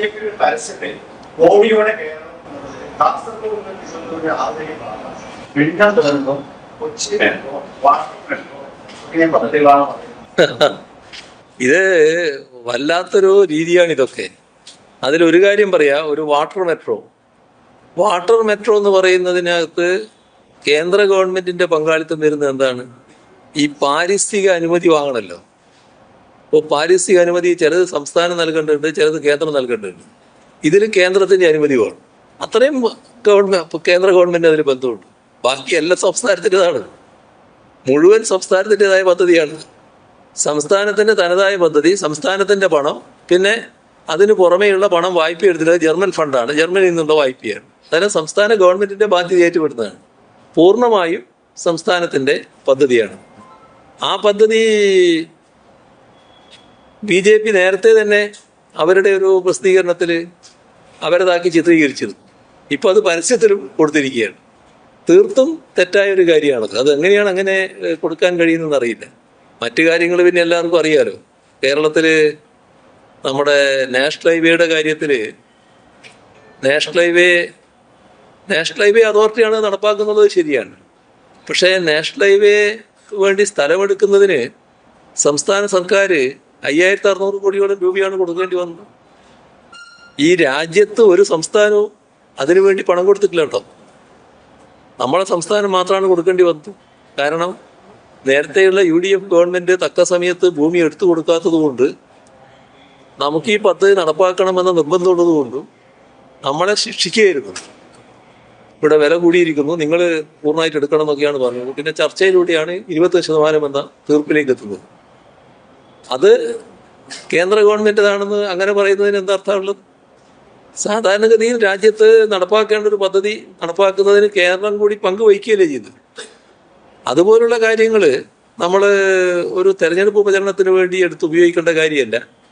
J ഒരു പരസ്യത്തിൽ കോടിയോടെ കേരളം കാസർഗോഡ് മുതൽ തിരുവനന്തപുരം ആദരി ഭാഗം വിഴിഞ്ഞം തുറന്നോ കൊച്ചി തുറന്നോ ഇങ്ങനെ പദ്ധതികളാണ് ഇത് വല്ലാത്തൊരു രീതിയാണ് ഇതൊക്കെ. അതിലൊരു കാര്യം പറയാ ഒരു വാട്ടർ മെട്രോ. വാട്ടർ മെട്രോ എന്ന് പറയുന്നതിനകത്ത് കേന്ദ്ര ഗവൺമെന്റിന്റെ പങ്കാളിത്തം വരുന്നത് എന്താണ്? ഈ പാരിസ്ഥിതിക അനുമതി വാങ്ങണമല്ലോ അപ്പോൾ പാരിസ്ഥിതിക അനുമതി ചിലത് സംസ്ഥാനം നൽകേണ്ടതുണ്ട് ചിലത് കേന്ദ്രം നൽകേണ്ടതുണ്ട്. ഇതിൽ കേന്ദ്രത്തിന്റെ അനുമതി വേണം. അത്രയും ഗവൺമെന്റ് കേന്ദ്ര ഗവൺമെന്റ് അതിൽ ബന്ധമുണ്ട്. ബാക്കി എല്ലാ സംസ്ഥാനത്തിന്റെതാണ് മുഴുവൻ സംസ്ഥാനത്തിന്റെതായ പദ്ധതിയാണ്. സംസ്ഥാനത്തിന്റെ തനതായ പദ്ധതി സംസ്ഥാനത്തിന്റെ പണം പിന്നെ അതിന് പുറമേയുള്ള പണം വായ്പ എടുത്തിട്ട് ജർമ്മൻ ഫണ്ടാണ്. ജർമ്മനിയിൽ നിന്നുള്ള വായ്പയാണ്. അതായത് സംസ്ഥാന ഗവൺമെന്റിന്റെ ബാധ്യത ഏറ്റുപെടുന്നതാണ് പൂർണമായും സംസ്ഥാനത്തിന്റെ പദ്ധതിയാണ്. ആ പദ്ധതി ബി ജെ പി നേരത്തെ തന്നെ അവരുടെ ഒരു പ്രസിദ്ധീകരണത്തിൽ അവരതാക്കി ചിത്രീകരിച്ചിരുന്നു ഇപ്പൊ അത് പരസ്യത്തിലും കൊടുത്തിരിക്കുകയാണ്. തീർത്തും തെറ്റായ ഒരു കാര്യമാണ് അത് എങ്ങനെയാണ് അങ്ങനെ കൊടുക്കാൻ കഴിയുന്നതെന്ന് അറിയില്ല. മറ്റു കാര്യങ്ങൾ പിന്നെ എല്ലാവർക്കും അറിയാലോ. കേരളത്തിൽ നമ്മുടെ നാഷണൽ ഹൈവേയുടെ കാര്യത്തിൽ നാഷണൽ ഹൈവേ നാഷണൽ ഹൈവേ അതോറിറ്റിയാണ് നടപ്പാക്കുന്നത് ശരിയാണ്. പക്ഷേ നാഷണൽ ഹൈവേ വേണ്ടി സ്ഥലമെടുക്കുന്നതിന് സംസ്ഥാന സർക്കാർ അയ്യായിരത്തി അറുന്നൂറ് കോടിയോളം രൂപയാണ് കൊടുക്കേണ്ടി വന്നത്. ഈ രാജ്യത്ത് ഒരു സംസ്ഥാനവും അതിനു വേണ്ടി പണം കൊടുത്തിട്ടില്ല കേട്ടോ. നമ്മളെ സംസ്ഥാനം മാത്രമാണ് കൊടുക്കേണ്ടി വന്നത്. കാരണം നേരത്തെയുള്ള യു ഡി എഫ് ഗവൺമെന്റ് തക്ക സമയത്ത് ഭൂമി എടുത്തു കൊടുക്കാത്തത് കൊണ്ട് നമുക്ക് ഈ പദ്ധതി നടപ്പാക്കണമെന്ന നിർബന്ധമുള്ളത് കൊണ്ടും നമ്മളെ ശിക്ഷിക്കുകയായിരുന്നു. ഇവിടെ വില കൂടിയിരിക്കുന്നു. നിങ്ങൾ പൂർണമായിട്ട് എടുക്കണം എന്നൊക്കെയാണ് പറഞ്ഞത്. പിന്നെ ചർച്ചയിലൂടെയാണ് ഇരുപത്തി ശതമാനം എന്ന തീർപ്പിലേക്ക് എത്തുന്നത്. അത് കേന്ദ്ര ഗവൺമെന്റിതാണെന്ന് അങ്ങനെ പറയുന്നതിന് എന്താ അർത്ഥമുള്ളത്? സാധാരണഗതിയിൽ രാജ്യത്ത് നടപ്പാക്കേണ്ട ഒരു പദ്ധതി നടപ്പാക്കുന്നതിന് കേരളം കൂടി പങ്ക് വഹിക്കുകയല്ലേ ചെയ്തത് അതുപോലുള്ള കാര്യങ്ങൾ നമ്മൾ ഒരു തെരഞ്ഞെടുപ്പ് ഉപചരണത്തിന് വേണ്ടി എടുത്ത് ഉപയോഗിക്കേണ്ട കാര്യമല്ല.